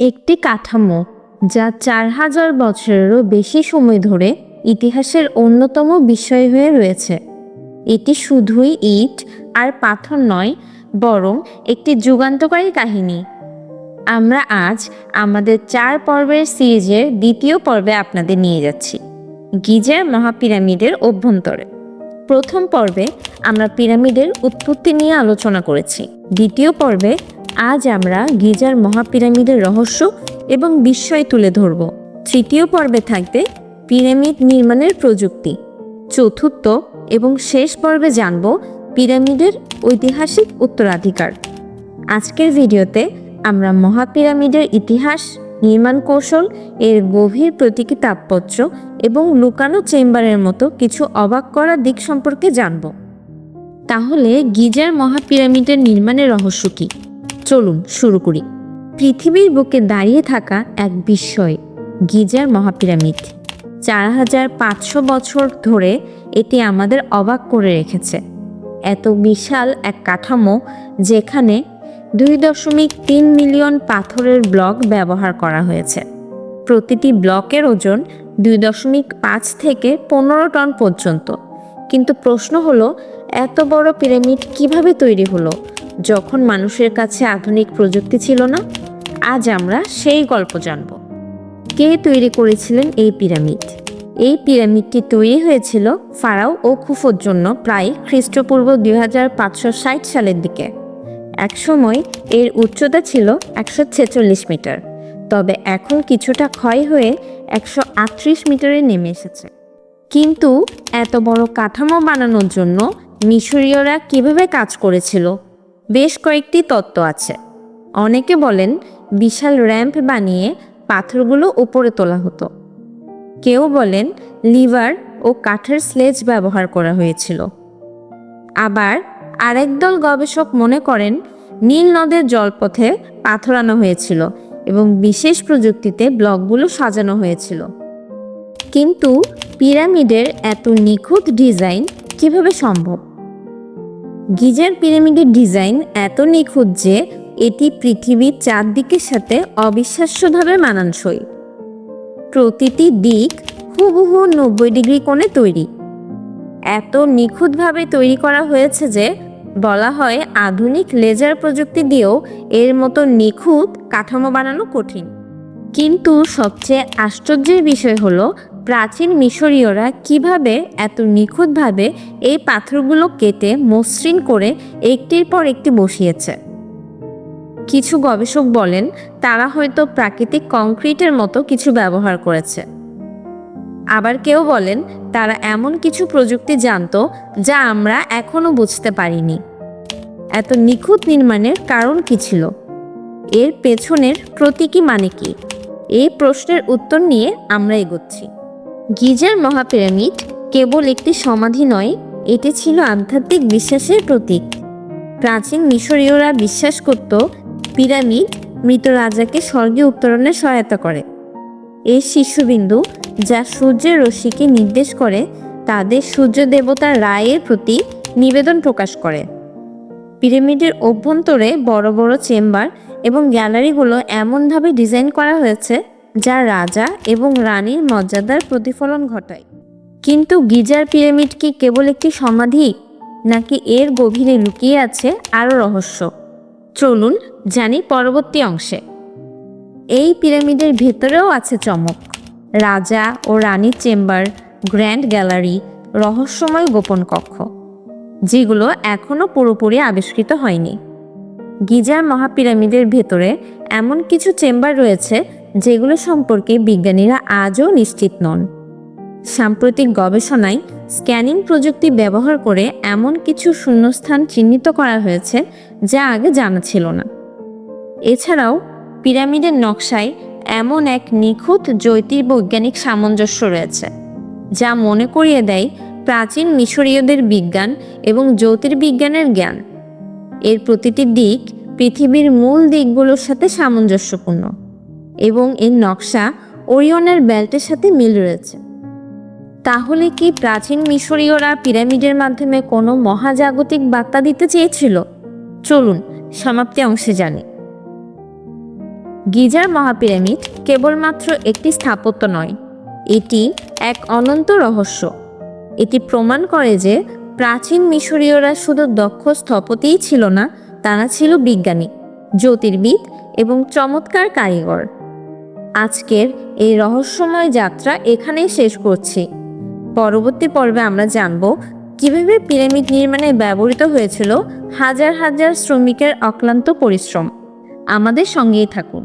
একটি কাঠামো যা চার হাজার বছরেরও বেশি সময় ধরে ইতিহাসের অন্যতম বিষয় হয়ে রয়েছে। এটি শুধুই ইট আর পাথর নয়, বরং একটি যুগান্তকারী কাহিনী। আমরা আজ আমাদের চার পর্বের সিরিজের দ্বিতীয় পর্বে আপনাদের নিয়ে যাচ্ছি, গিজার মহাপিরামিডের অভ্যন্তরে। প্রথম পর্বে আমরা পিরামিডের উৎপত্তি নিয়ে আলোচনা করেছি। দ্বিতীয় পর্বে আজ আমরা গিজার মহাপিরামিডের রহস্য এবং বিস্ময় তুলে ধরব। তৃতীয় পর্বে থাকবে পিরামিড নির্মাণের প্রযুক্তি। চতুর্থ এবং শেষ পর্বে জানব পিরামিডের ঐতিহাসিক উত্তরাধিকার। আজকের ভিডিওতে আমরা মহাপিরামিডের ইতিহাস, নির্মাণ কৌশল, এর গভীর প্রতীকী তাৎপর্য এবং লুকানো চেম্বারের মতো কিছু অবাক করা দিক সম্পর্কে জানব। তাহলে গিজার মহাপিরামিডের নির্মাণের রহস্য কী? চলুন শুরু করি। পৃথিবীর বুকে দাঁড়িয়ে থাকা এক বিস্ময় গিজার মহাপিরামিড। চার হাজার পাঁচশো বছর ধরে এটি আমাদের অবাক করে রেখেছে। এত বিশাল এক কাঠামো যেখানে দুই দশমিক তিন মিলিয়ন পাথরের ব্লক ব্যবহার করা হয়েছে। প্রতিটি ব্লকের ওজন দুই দশমিক পাঁচ থেকে পনেরো টন পর্যন্ত। কিন্তু প্রশ্ন হলো, এত বড় পিরামিড কীভাবে তৈরি হলো? যখন মানুষের কাছে আধুনিক প্রযুক্তি ছিল না, আজ আমরা সেই গল্প জানব। কে তৈরি করেছিলেন এই পিরামিড? এই পিরামিডটি তৈরি হয়েছিল ফারাও ও খুফোর জন্য প্রায় খ্রিস্টপূর্ব দুই হাজার পাঁচশো ষাট সালের দিকে। একসময় এর উচ্চতা ছিল একশো ছেচল্লিশ মিটার, তবে এখন কিছুটা ক্ষয় হয়ে একশো আটত্রিশ মিটারে নেমে এসেছে। কিন্তু এত বড় কাঠামো বানানোর জন্য মিশরীয়রা কীভাবে কাজ করেছিল বেশ কয়েকটি তত্ত্ব আছে। অনেকে বলেন, বিশাল র্যাম্প বানিয়ে পাথরগুলো উপরে তোলা হতো। কেউ বলেন, লিভার ও কাঠের স্লেজ ব্যবহার করা হয়েছিল। আবার আরেক দল গবেষক মনে করেন, নীল নদের জলপথে পাথর আনা হয়েছিল এবং বিশেষ প্রযুক্তিতে ব্লকগুলো সাজানো হয়েছিল। কিন্তু পিরামিডের এত নিখুঁত ডিজাইন কীভাবে সম্ভব? গিজার পিরামিডের ডিজাইন এত নিখুঁত যে এটি পৃথিবীর চারদিকের সাথে অবিশ্বাস্যভাবে মানানসই। প্রতিটি দিক হুবহু নব্বই ডিগ্রি কোণে তৈরি। এত নিখুঁতভাবে তৈরি করা হয়েছে যে বলা হয় আধুনিক লেজার প্রযুক্তি দিয়েও এর মতো নিখুঁত কাঠামো বানানো কঠিন। কিন্তু সবচেয়ে আশ্চর্যের বিষয় হলো প্রাচীন মিশরীয়রা কীভাবে এত নিখুঁতভাবে এই পাথরগুলো কেটে মসৃণ করে একটির পর একটি বসিয়েছে? কিছু গবেষক বলেন, তারা হয়তো প্রাকৃতিক কংক্রিটের মতো কিছু ব্যবহার করেছে। আবার কেউ বলেন, তারা এমন কিছু প্রযুক্তি জানত যা আমরা এখনও বুঝতে পারিনি। এত নিখুঁত নির্মাণের কারণ কি ছিল? এর পেছনের প্রতীকী মানে কি? এই প্রশ্নের উত্তর নিয়ে আমরা এগোচ্ছি। গিজার মহাপিরামিড কেবল একটি সমাধি নয়, এটি ছিল আধ্যাত্মিক বিশ্বাসের প্রতীক। প্রাচীন মিশরীয়রা বিশ্বাস করত, পিরামিড মৃত রাজাকে স্বর্গে উত্তরণে সহায়তা করে। এই শীর্ষবিন্দু যা সূর্যের রশ্মিকে নির্দেশ করে, তাদের সূর্য দেবতার রায়ের প্রতি নিবেদন প্রকাশ করে। পিরামিডের অভ্যন্তরে বড় বড় চেম্বার এবং গ্যালারিগুলো এমনভাবে ডিজাইন করা হয়েছে যা রাজা এবং রানীর মর্যাদার প্রতিফলন ঘটায়। কিন্তু গিজার পিরামিড কি কেবল একটি সমাধি, নাকি এর গভীরে লুকিয়ে আছে আরও রহস্য? চলুন জানি পরবর্তী অংশে। এই পিরামিডের ভেতরেও আছে চমক। রাজা ও রানীর চেম্বার, গ্র্যান্ড গ্যালারি, রহস্যময় গোপন কক্ষ, যেগুলো এখনও পুরোপুরি আবিষ্কৃত হয়নি। গিজার মহাপিরামিডের ভেতরে এমন কিছু চেম্বার রয়েছে যেগুলো সম্পর্কে বিজ্ঞানীরা আজও নিশ্চিত নন। সাম্প্রতিক গবেষণায় স্ক্যানিং প্রযুক্তি ব্যবহার করে এমন কিছু শূন্যস্থান চিহ্নিত করা হয়েছে যা আগে জানা ছিল না। এছাড়াও পিরামিডের নকশায় এমন এক নিখুঁত জ্যোতির্বৈজ্ঞানিক সামঞ্জস্য রয়েছে, যা মনে করিয়ে দেয় প্রাচীন মিশরীয়দের বিজ্ঞান এবং জ্যোতির্বিজ্ঞানের জ্ঞান। এর প্রতিটি দিক পৃথিবীর মূল দিকগুলোর সাথে সামঞ্জস্যপূর্ণ। এবং এর নকশা ওরিয়নের বেল্টের সাথে মিল রয়েছে। তাহলে কি প্রাচীন মিশরীয়রা পিরামিডের মাধ্যমে কোনো মহাজাগতিক বার্তা দিতে চেয়েছিল? চলুন সমাপ্তি অংশে জানি। গিজার মহাপিরামিড কেবলমাত্র একটি স্থাপত্য নয়, এটি এক অনন্ত রহস্য। এটি প্রমাণ করে যে প্রাচীন মিশরীয়রা শুধু দক্ষ স্থপতিই ছিল না, তারা ছিল বিজ্ঞানী, জ্যোতির্বিদ এবং চমৎকার কারিগর। আজকের এই রহস্যময় যাত্রা এখানেই শেষ করছি। পরবর্তী পর্বে আমরা জানব কীভাবে পিরামিড নির্মাণে ব্যবহৃত হয়েছিল হাজার হাজার শ্রমিকের অক্লান্ত পরিশ্রম। আমাদের সঙ্গেই থাকুন।